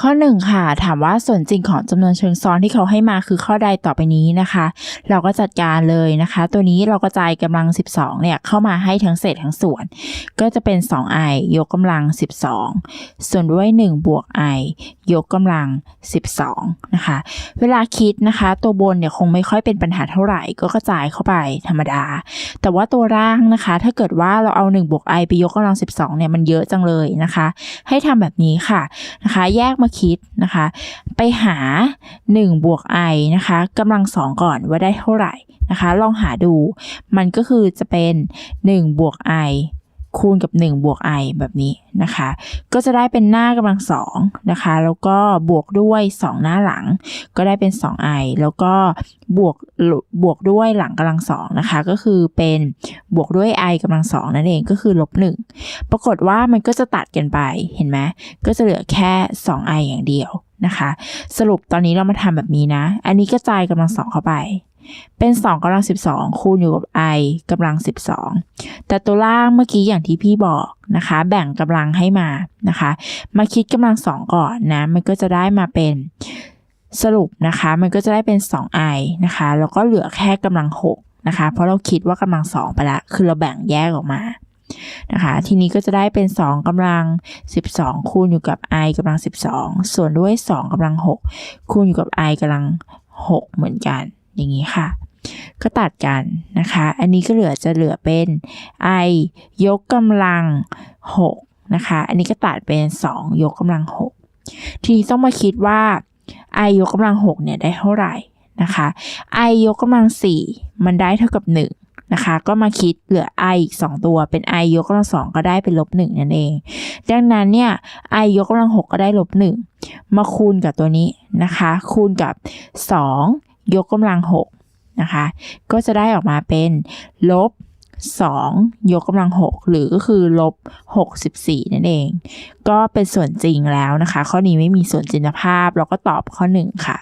ข้อหนึ่งค่ะถามว่าส่วนจริงของจำนวนเชิงซ้อนที่เขาให้มาคือข้อใดต่อไปนี้นะคะ เราก็จัดการเลยนะคะ ตัวนี้เรากระจายกำลัง 12เนี่ยเข้ามาให้ทั้งเศษทั้งส่วน ก็จะเป็น 2i ยกกำลัง 12 ส่วนด้วย 1 บวก i ยกกำลัง 12นะคะเวลาคิดนะคะ ตัวบนเนี่ยคงไม่ค่อยเป็นปัญหาเท่าไหร่ ก็กระจายเข้าไปธรรมดา แต่ว่าตัวร่างนะคะ ถ้าเกิดว่าเราเอา1บวก i ไปยกกำลัง 12เนี่ยมันเยอะจังเลยนะคะ ให้ทำแบบนี้ค่ะนะคะ แยกมาคิดนะคะ ไปหา 1 บวก i นะคะกำลังสองก่อนว่าได้เท่าไหร่นะคะ ลองหาดู มันก็คือจะเป็น 1 บวก i คูณกับ 1 บวก i แบบนี้นะคะ ก็จะได้เป็นหน้ากำลังสองนะคะ แล้วก็บวกด้วย 2 หน้าหลัง ก็ได้เป็น 2i แล้วก็บวกบวกด้วยหลังกำลังสองนะคะ ก็คือเป็นบวกด้วย i กำลังสองนั่นเองก็คือลบหนึ่งปรากฏว่ามันก็จะตัดกันไปเห็นไหมก็จะเหลือแค่ 2i อย่างเดียวนะคะ สรุปตอนนี้เรามาทำแบบนี้นะ อันนี้กระจายกำลังสองเข้าไป เป็น2กำลัง 12 คูณอยู่กับ i กำลัง 12 แต่ตัวล่างเมื่อกี้อย่างที่พี่บอกนะคะ แบ่งกำลังให้มานะคะ มาคิดกำลังสองก่อนนะ มันก็จะได้มาเป็นสรุปนะคะ มันก็จะได้เป็น 2i นะคะ แล้วก็เหลือแค่กำลัง 6 นะคะ เพราะเราคิดว่ากำลังสองไปละ คือเราแบ่งแยกออกมานะคะ ทีนี้ก็จะได้เป็น 2กำลัง 12 คูณอยู่กับ i กำลัง 12 ส่วนด้วย 2กำลัง 6 คูณอยู่กับ i กำลัง 6 เหมือนกัน อย่างนี้ค่ะ ก็ตัดกันนะคะ อันนี้ก็เหลือจะเหลือเป็น i ยกกำลัง 6 นะคะ อันนี้ก็ตัดเป็น 2 ยกกำลัง 6 ทีนี้ต้องมาคิดว่า i ยกกำลัง 6 เนี่ยได้เท่าไหร่นะคะ i ยกกำลัง 4 มันได้เท่ากับ 1 นะคะ ก็มาคิดเหลือ i อีก 2 ตัวเป็น i ยกกำลัง 2 ก็ได้เป็นลบ 1 นั่นเอง ดังนั้นเนี่ย i ยกกำลัง 6 ก็ได้ลบ 1 มาคูณกับตัวนี้นะคะ คูณกับ 2 ยกกำลัง6นะคะ ก็จะได้ออกมาเป็นลบ2 ยกกำลัง 6 หรือก็คือลบ 64 นั่นเอง ก็เป็นส่วนจริงแล้วนะคะ ข้อนี้ไม่มีส่วนจินตภาพ เราก็ตอบข้อ 1 ค่ะ